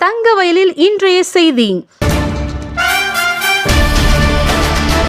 தங்க வயலில் இன்றைய செய்தி.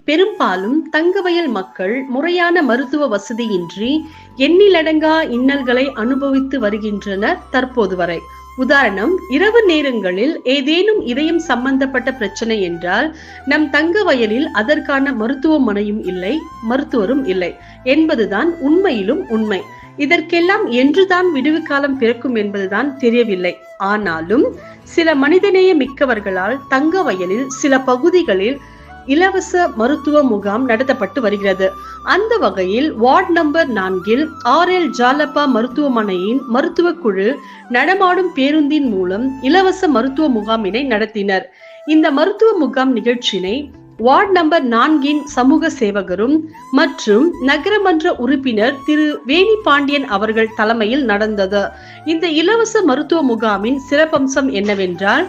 பெரும்பாலும் தங்கவயல் மக்கள் முறையான மருத்துவ வசதியின்றி எண்ணிலடங்கா இன்னல்களை அனுபவித்து வருகின்றனர் தற்போது வரை. உதாரணம் இரவு நேரங்களில் ஏதேனும் இதயம் சம்பந்தப்பட்ட பிரச்சனை என்றால் நம் தங்க வயலில் அதற்கான மருத்துவமனையும் இல்லை மருத்துவரும் இல்லை என்பதுதான் உண்மையிலும் உண்மை. இதற்கெல்லாம் என்றுதான் விடுவு காலம் பிறக்கும் என்பதுதான் தெரியவில்லை. ஆனாலும் சில மனிதநேய மிக்கவர்களால் தங்க வயலில் சில பகுதிகளில் இலவச மருத்துவ முகாம் நடத்தப்பட்டு வருகிறது. அந்த வகையில் வார்டு நம்பர் நான்கில் ஆர் எல் ஜாலப்பா மருத்துவமனையின் மருத்துவ குழு நடமாடும் பேருந்தின் மூலம் இலவச மருத்துவ முகாமினை நடத்தினர். இந்த மருத்துவ முகாம் நிகழ்ச்சியினை வார்டு நம்பர் நான்கின் சமூக சேவகரும் மற்றும் நகரமன்ற உறுப்பினர் திரு வேணி பாண்டியன் அவர்கள் தலைமையில் நடந்தது. இந்த இலவச மருத்துவ முகாமின் சிறப்பம்சம் என்னவென்றால்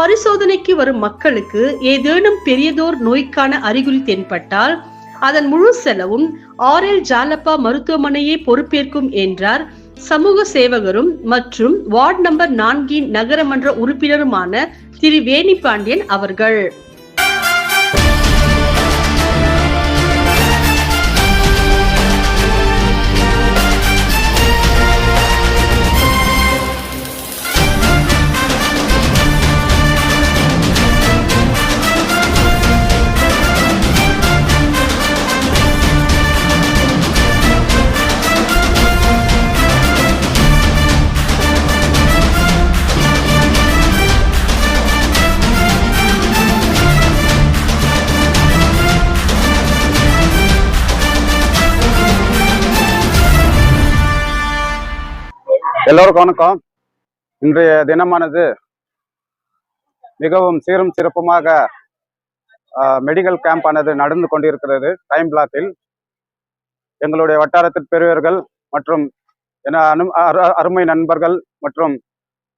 பரிசோதனைக்கு வரும் மக்களுக்கு ஏதேனும் பெரியதோர் நோய்க்கான அறிகுறி தென்பட்டால் அதன் முழு செலவும் ஆர் எல் ஜாலப்பா மருத்துவமனையே பொறுப்பேற்கும் என்றார் சமூக சேவகரும் மற்றும் வார்டு நம்பர் நான்கின் நகரமன்ற உறுப்பினருமான திரு வேணி பாண்டியன் அவர்கள். எல்லோருக்கும் வணக்கம். இன்றைய தினமானது மிகவும் சீரும் சிறப்புமாக மெடிக்கல் கேம்ப் ஆனது நடந்து கொண்டிருக்கிறது. டைம் பிளாக்கில் எங்களுடைய வட்டாரத்தில் பெரியவர்கள் மற்றும் என அனு அரு- அருமை நண்பர்கள் மற்றும்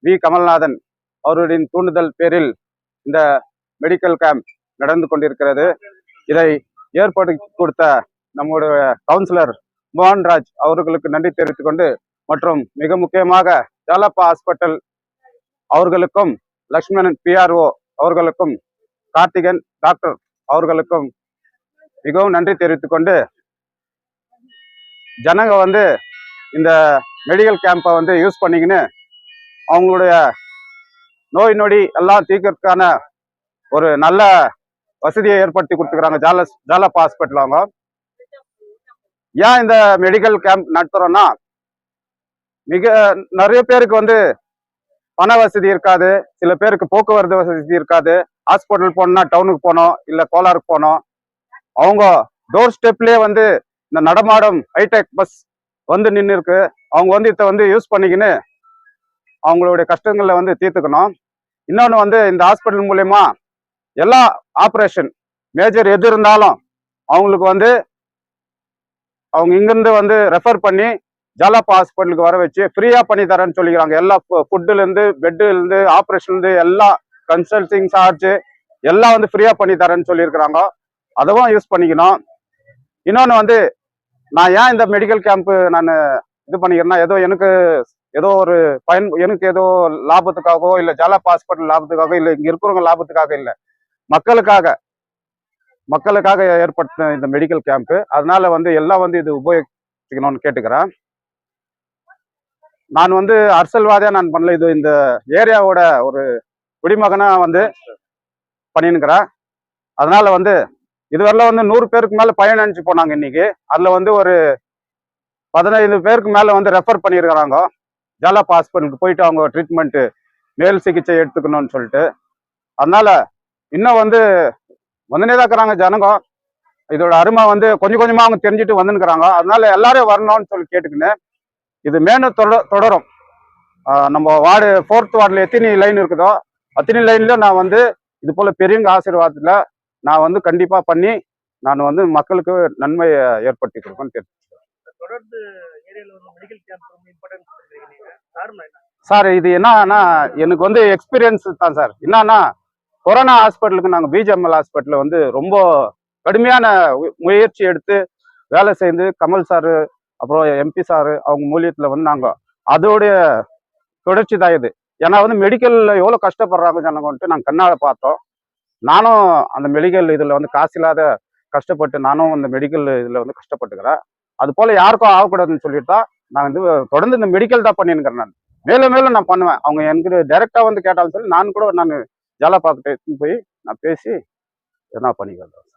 வி. கமல்நாதன் அவர்களின் தூண்டுதல் பேரில் இந்த மெடிக்கல் கேம்ப் நடந்து கொண்டிருக்கிறது. இதை ஏற்படுத்தி கொடுத்த நம்முடைய கவுன்சிலர் மோகன்ராஜ் அவர்களுக்கு நன்றி தெரிவித்துக் கொண்டு மற்றும் மிக முக்கியமாக ஜாலப்பா ஹாஸ்பிட்டல் அவர்களுக்கும் லக்ஷ்மணன் பிஆர்ஓ அவர்களுக்கும் கார்த்திகன் டாக்டர் அவர்களுக்கும் மிகவும் நன்றி தெரிவித்துக் கொண்டு ஜனங்க வந்து இந்த மெடிக்கல் கேம்பை வந்து யூஸ் பண்ணிக்கின்னு அவங்களுடைய நோய் நொடி எல்லாம் தீர்க்கறதுக்கான ஒரு நல்ல வசதியை ஏற்படுத்தி கொடுத்துக்கிறாங்க ஜால ஜாலப்பா ஹாஸ்பிட்டல் அவங்க. ஏன் இந்த மெடிக்கல் கேம்ப் நடத்துகிறோன்னா மிக நிறைய பேருக்கு வந்து பண வசதி இருக்காது. சில பேருக்கு போக்குவரத்து வசதி இருக்காது. ஹாஸ்பிட்டல் போகணும்னா டவுனுக்கு போகணும் இல்லை கோலாருக்கு போகணும் அவங்க டோர் ஸ்டெப்லேயே வந்து இந்த நடமாடும் ஹைடெக் பஸ் வந்து நின்று இருக்கு அவங்க வந்து இதை வந்து யூஸ் பண்ணிக்கின்னு அவங்களுடைய கஷ்டங்களை வந்து தீர்த்துக்கணும். இன்னொன்று வந்து இந்த ஹாஸ்பிட்டல் மூலயமா எல்லா ஆப்ரேஷன் மேஜர் எது இருந்தாலும் அவங்களுக்கு வந்து அவங்க இங்கிருந்து வந்து ரெஃபர் பண்ணி ஜாலப்பா ஹாஸ்பிட்டலுக்கு வர வச்சு ஃப்ரீயா பண்ணி தரேன்னு சொல்லிக்கிறாங்க. எல்லா ஃபுட்டுல இருந்து பெட்ல இருந்து ஆப்ரேஷன்ல இருந்து எல்லா கன்சல்டிங் சார்ஜ் எல்லாம் வந்து ஃப்ரீயா பண்ணி தரேன்னு சொல்லியிருக்கிறாங்க அதுவும் யூஸ் பண்ணிக்கணும். இன்னொன்று வந்து நான் ஏன் இந்த மெடிக்கல் கேம்ப்பு நான் இது பண்ணிக்கிறேன்னா ஏதோ எனக்கு ஏதோ ஒரு பயன் எனக்கு ஏதோ லாபத்துக்காகவோ இல்லை ஜாலப்பா ஹாஸ்பிட்டல் லாபத்துக்காகவோ இல்லை இங்கே இருக்கிறவங்க லாபத்துக்காக இல்லை. மக்களுக்காக மக்களுக்காக ஏற்படுத்தின இந்த மெடிக்கல் கேம்ப்பு அதனால வந்து எல்லாம் வந்து இது உபயோகிக்கணும்னு கேட்டுக்கிறேன். நான் வந்து அரசல்வாதியாக நான் பண்ணல. இது இந்த ஏரியாவோட ஒரு குடிமகனாக வந்து பண்ணினுக்கிறேன் அதனால வந்து இதுவரையில வந்து நூறு பேருக்கு மேல பயனடைஞ்சு போனாங்க இன்னைக்கு. அதில் வந்து ஒரு பதினைந்து பேருக்கு மேலே வந்து ரெஃபர் பண்ணியிருக்கிறாங்க. ஜாலப்பா ஹாஸ்பிட்டலுக்கு போயிட்டு அவங்க ட்ரீட்மெண்ட்டு மேல் சிகிச்சை எடுத்துக்கணும்னு சொல்லிட்டு. அதனால இன்னும் வந்து வந்துனே தான் இருக்கிறாங்க ஜனங்க. இதோட அருமை வந்து கொஞ்சம் கொஞ்சமாக அவங்க தெரிஞ்சுட்டு வந்துன்னுக்குறாங்க. அதனால எல்லாரும் வரணும்னு சொல்லி கேட்டுக்கின்னு இது மேலும் தொட- தொடரும். நம்ம வார்டு ஃபோர்த் வார்டில் எத்தனை லைன் இருக்குதோ அத்தனை லைன்லயும் நான் வந்து இது போல பெரியவங்க ஆசீர்வாதத்துல நான் வந்து கண்டிப்பா பண்ணி நான் வந்து மக்களுக்கு நன்மை ஏற்படுத்தி கொடுப்பேன்னு தொடர்ந்து என்ன? சார் இது என்னன்னா எனக்கு வந்து எக்ஸ்பீரியன்ஸ் தான் சார். என்னன்னா கொரோனா ஹாஸ்பிட்டலுக்கு நாங்கள் பிஜிஎம்எல் ஹாஸ்பிட்டலில் வந்து ரொம்ப கடுமையான முயற்சி எடுத்து வேலை செய்து கமல் சார் அப்புறம் எம்பி சார் அவங்க மூலியத்தில் வந்து நாங்கள் அதோடைய தொடர்ச்சி தான் இது. ஏன்னா வந்து மெடிக்கலில் எவ்வளோ கஷ்டப்படுறாங்க ஜனங்கன்ட்டு நாங்கள் கண்ணால் பார்த்தோம். நானும் அந்த மெடிக்கல் இதில் வந்து காசு இல்லாத கஷ்டப்பட்டு நானும் அந்த மெடிக்கல் இதில் வந்து கஷ்டப்பட்டுக்கிறேன். அது போல் யாருக்கும் ஆகக்கூடாதுன்னு சொல்லிட்டு தான் நான் வந்து தொடர்ந்து இந்த மெடிக்கல் தான் பண்ணியிருக்கிறேன் நான். மேலும் மேலும் நான் பண்ணுவேன். அவங்க எனக்கு டைரெக்டாக வந்து கேட்டாலும் சொல்லி நான் கூட நான் ஜாலா பார்த்துட்டு போய் நான் பேசி என்ன பண்ணிக்கிறேன்.